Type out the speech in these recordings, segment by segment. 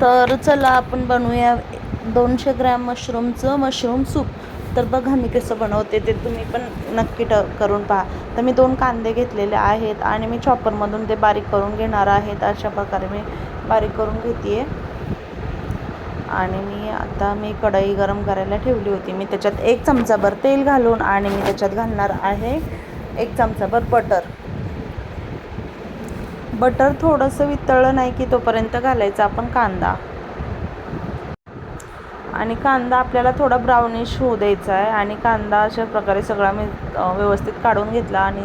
तर चला आपण बनवूया दोनशे ग्रॅम मशरूमचं मशरूम सूप. तर बघा मी कसं बनवते ते तुम्ही पण नक्की ट करून पहा. तर मी दोन कांदे घेतलेले आहेत आणि मी चॉपरमधून ते बारीक करून घेणार आहेत. अशा प्रकारे मी बारीक करून घेते आणि मी आता मी कढई गरम करायला ठेवली होती. मी त्याच्यात एक चमचाभर तेल घालून आणि मी त्याच्यात घालणार आहे एक चमचाभर बटर. बटर थोडंसं वितळलं नाही की तोपर्यंत घालायचा आपण कांदा. आणि कांदा आपल्याला थोडा ब्राउनिश होऊ द्यायचा आहे. आणि कांदा अशा प्रकारे सगळा मी व्यवस्थित काढून घेतला आणि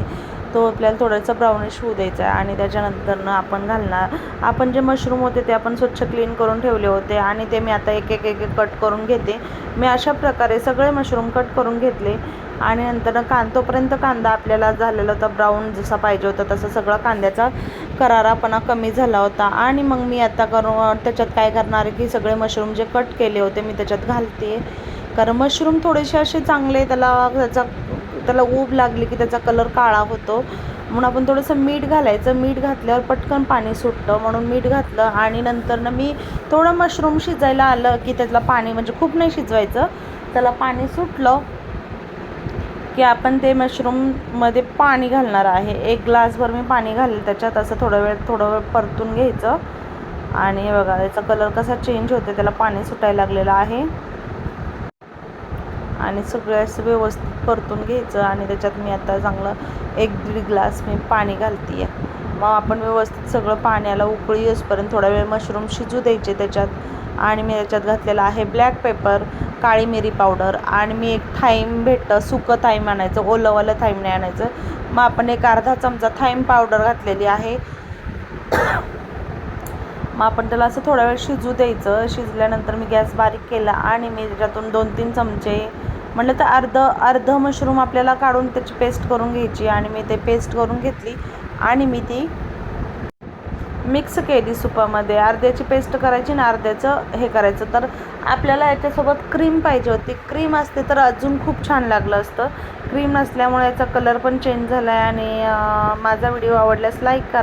तो आपल्याला थोडासा ब्राउनिश होऊ द्यायचा आहे आणि त्याच्यानंतरनं आपण घालणार. आपण जे मशरूम होते ते आपण स्वच्छ क्लीन करून ठेवले होते आणि ते मी आता एक एक एक एक कट करून घेते. मी अशा प्रकारे सगळे मशरूम कट करून घेतले आणि नंतर कां तोपर्यंत कांदा आपल्याला झालेला होता ब्राऊन जसा पाहिजे होता तसा सगळा कांद्याचा करारापणा कमी झाला होता. आणि मग मी आता करून त्याच्यात काय करणार आहे की सगळे मशरूम जे कट केले होते मी त्याच्यात घालते. कारण मशरूम थोडेसे असे चांगले त्याला त्याचा त्याला ऊब लागली की त्याचा कलर काळा होतो. म्हणून आपण थोडंसं मीठ घालायचं. मीठ घातल्यावर पटकन पाणी सुटतं. म्हणून मीठ घातलं आणि नंतरनं मी थोडं मशरूम शिजायला आलं की त्यातलं पाणी म्हणजे खूप नाही शिजवायचं. त्याला पाणी सुटलं की आपण ते मशरूममध्ये पाणी घालणार आहे. एक ग्लासभर मी पाणी घालेल त्याच्यात असं थोडं वेळ थोडं वेळ परतून घ्यायचं. आणि बघा याचा कलर कसा चेंज होते त्याला पाणी सुटायला लागलेलं आहे. आणि सगळं असं व्यवस्थित परतून घ्यायचं आणि त्याच्यात मी आता चांगलं एक दीड ग्लास मी पाणी घालते आहे मग आपण व्यवस्थित सगळं पाण्याला उकळी येऊसपर्यंत थोडा वेळ मशरूम शिजू द्यायचे त्याच्यात. आणि मी त्याच्यात घातलेलं आहे ब्लॅक पेपर काळी मिरी पावडर आणि मी एक थाईम भेटतं सुकं थाईम आणायचं ओलंवालं थाईम नाही आणायचं. मग आपण एक अर्धा चमचा थाईम पावडर घातलेली आहे. मग आपण त्याला असं थोडा वेळ शिजू द्यायचं. शिजल्यानंतर मी गॅस बारीक केला आणि मी त्याच्यातून दोन तीन चमचे म्हटलं तर अर्ध अर्ध मशरूम आपल्याला काढून त्याची पेस्ट करून घ्यायची आणि मी ते पेस्ट करून घेतली आणि मी ती मिक्स केली सुपामध्ये. अर्ध्याची पेस्ट करायची आणि अर्ध्याचं हे करायचं. तर आपल्याला याच्यासोबत क्रीम पाहिजे होती. क्रीम असते तर अजून खूप छान लागलं असतं. क्रीम नसल्यामुळे याचा कलर पण चेंज झाला आहे आणि माझा व्हिडिओ आवडल्यास लाईक करा.